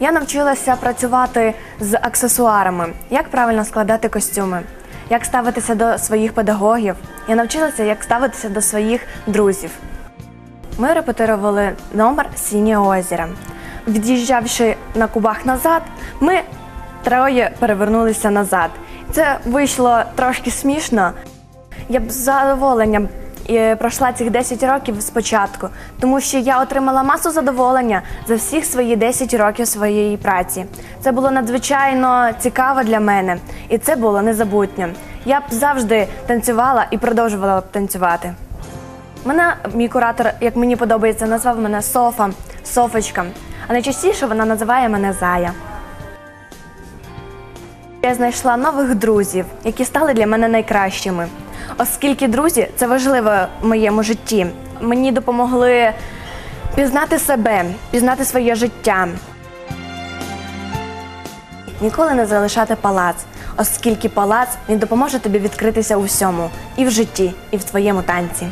Я навчилася працювати з аксесуарами, як правильно складати костюми, як ставитися до своїх педагогів. Я навчилася, як ставитися до своїх друзів. Ми репетирували номер Сінє озеро. Від'їжджавши на кубах назад, ми троє перевернулися назад. Це вийшло трошки смішно. Я б з задоволенням пройшла цих 10 років спочатку, тому що я отримала масу задоволення за всіх свої 10 років своєї праці. Це було надзвичайно цікаво для мене, і це було незабутньо. Я б завжди танцювала і продовжувала б танцювати. Мене мій куратор, як мені подобається, назвав мене Софа, Софочка. А найчастіше вона називає мене Зая. Я знайшла нових друзів, які стали для мене найкращими. Оскільки друзі це важливо в моєму житті. Мені допомогли пізнати себе, пізнати своє життя. Ніколи не залишати палац, оскільки палац він допоможе тобі відкритися у всьому і в житті, і в твоєму танці.